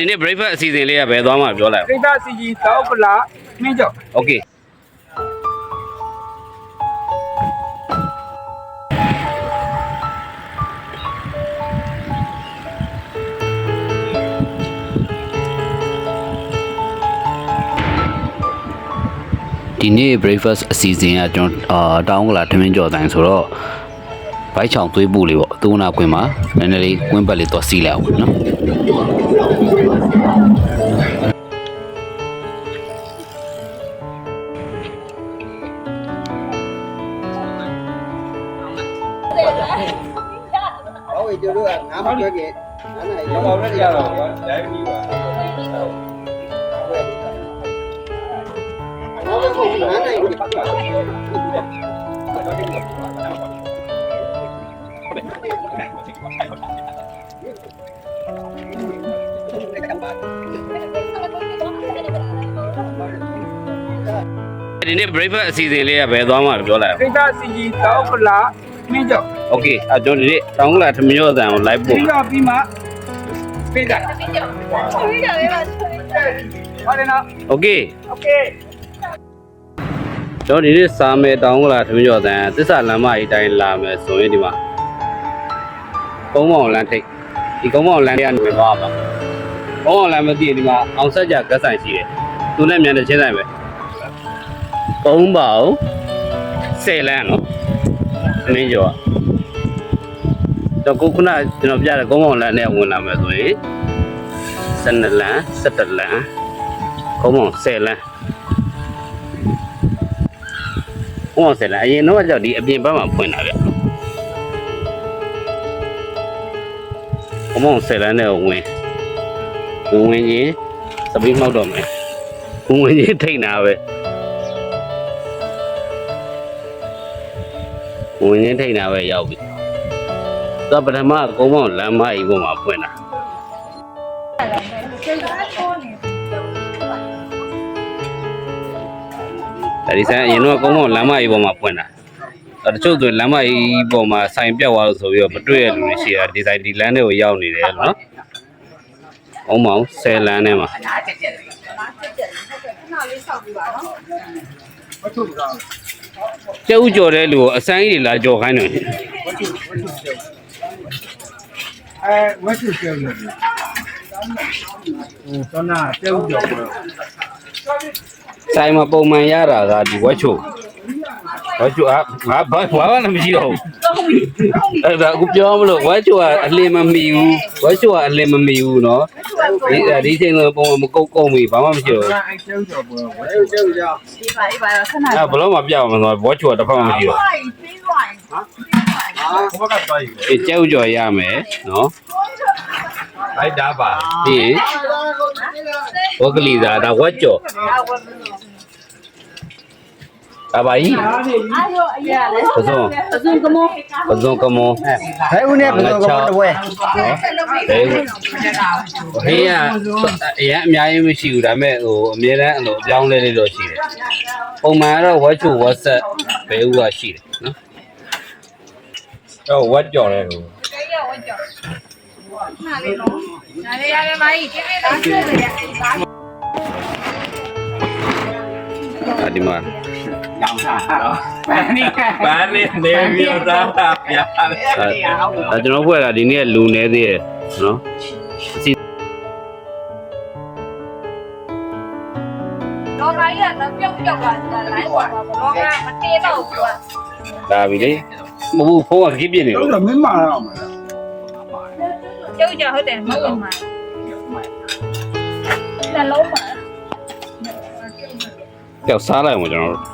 ဒီနေ့ breakfast အစီအစဉ်လေးကဘယ်သွားမှာပြောလိုက်အောင် breakfast အစီအစဉ်တောက်ကလာမင်းကြောက် okay ဒီနေ့ breakfast အစီအစဉ်ကကျွန်တော်အာတောင်းကလာထမင်းကြော်တိုင်းဆိုတော့ ဘိုက်ချောင်သွေးပူလေးပေါ့အသွနာကွင်းမှာနည်းနည်းလေးကွင်းပတ်လေးတော့စီးလိုက်အောင်နော်ဟုတ်ပြီတို့ကငါမကြွခဲ့ငါနိုင်တော့လည်းရတော့ဗျာဒိုင်းပြီးပါဟုတ်ကဲ့ဟုတ်ငါနိုင်ပြီ ဒီနေ့ breakfast အစီအစဉ်လေးကဘယ်သွားမှာလဲပြောလိုက်အောင် Kita siji tahu pula meja. ။ Okay အကျွန်တော်ဒီနေ့တောင်ကလာထမင်းရောအတန်ကို live ပို့ Kita bima. Beda. ပြီးကြော။ပြီးကြောပဲပါဆိုရင် Ada nak. ။ Okay Okey. ကျွန်တော်ဒီနေ့စာမယ်တောင်ကလာထမင်းရောအတန်သစ္စာလမ်းမကြီးတိုင်းလာမယ်ဆိုရင်ဒီမှာ ကုန်းမောင်လမ်းထိပ်ဒီကုန်းမောင်လမ်းထဲကနေသွားပါကုန်းမောင်လမ်းမသိရင်ဒီမှာအောင်ဆက်ကြကတ်ဆိုင်ရှိတယ်သူနဲ့မြန်တဲ့ချင်းဆိုင်ပဲကုန်းပေါင်ဆယ်လမ်းနော်မင်းကျော်တော့ခုခုနကျွန်တော်ပြတဲ့ကုန်းမောင်လမ်းနဲ့ဝင်လာမယ်ဆိုရင်12လမ်း17လမ်းကုန်းမောင်10လမ်းဟောဆက်လာအရင်တော့ကြောက်ဒီအပြင်ဘက်မှာဖွင့်တာဗျ ဘမောင်ဆက်လန်းနဲ့ဝင်ဝင်ဝင်ချင်းသပိမောက်တော့မယ်ဝင်ဝင်ချင်းထိတ်နာပဲဝင်ချင်းထိတ်နာပဲရောက်ပြီတော့ပထမကုန်းမောင်လမ်းမကြီးပေါ်မှာဖွင့်တာဒါဒီဆိုင်အရင်တော့ကုန်းမောင်လမ်းမကြီးပေါ်မှာဖွင့်တာအဲ့ တချို့ဆိုလမ်းမကြီးပေါ်မှာဆိုင်ပြတ်သွားလို့ဆိုပြီးတော့မတွေ့ရလူတွေရှိတာဒီဆိုင်ဒီလမ်းတွေကိုရောက်နေတယ်နော်။အောင်မောင်ဆယ်လမ်းထဲမှာမထုတ်ဘူးတော့ကျုပ်ကြော်တဲ့လူကိုအစမ်းကြီးတွေလာကြော်ခိုင်းတယ်အဲဝက်ချူကျော်လို့ဟိုတော့နာတဲဦးကျော်ပေါ့။ဆိုင်မှာပုံမှန်ရတာကဒီဝက်ချို ဝက်ချိုอ่ะငါဘာဘာမှလည်းမရှိတော့ဘူး။အဲ့ဒါအခုပြောမလို့ဝက်ချိုကအလင်းမမီဘူးဝက်ချိုကအလင်းမမီဘူးနော်။ဒီဒီချိန်ဆိုပုံမှန်မကုတ်ကုတ်ပြီဘာမှမရှိတော့ဘူးအဲတဲဦးကျော်ပေါ့ဝက်ချူကျော်ကြောင့်ဒီပါဒီပါတော့ခဏ။အဲ့ဘလို့မပြောင်းမလို့ဝက်ချိုကတစ်ဖက်မှမရှိတော့ဘူးပြေးသွားရင်ဟာဘုဘကသွားယူ။ဒီကျုပ်ကြော်ရမယ်နော်လိုက်တာပါ။ပြီးရင်ဝက်ကလေးသာဒါဝက်ကြော် ဒါပါကြီးအားရအရာလဲပစုံအစုံကမောပစုံကမောဘယ်ဦးနဲ့ဘယ်လိုကတဝဲနော်ဘယ်ဟေးရအရင်အများကြီးမရှိဘူးဒါပေမဲ့ဟိုအများတန်းအဲ့လိုအပြောင်းလဲလေးတော့ရှိတယ်ပုံမှန်ကတော့ WhatsApp WhatsApp ဘယ်ဦးကရှိတယ်နော်တော့ဝက်ကြော်တယ်ဟိုနားလေးနော်နားလေးရတယ်မကြီးကျေးဇူးတင်ပါတယ်ဒါဒီမှာ ရောင်းတာတော့ဘာနေဘာနေနေပြီးတော့တာပြားတယ်ဒါကျွန်တော်ဖွဲ့တာဒီနေ့လူနေသေးတယ်နော်လောကကြီးကတော့ပြုတ်ပြုတ်သွားတာလိုင်းပါလောကမတည်တော့ဘူးကဒါပြီလေမဟုတ်ဘူးဖုန်းကခင်းပြနေတော့လို့မင်းမာတော့မှာကျုပ်ကြဟုတ်တယ်မဟုတ်မှာနှလုံးမှာကြောက်စားလိုက်မှာကျွန်တော်တို့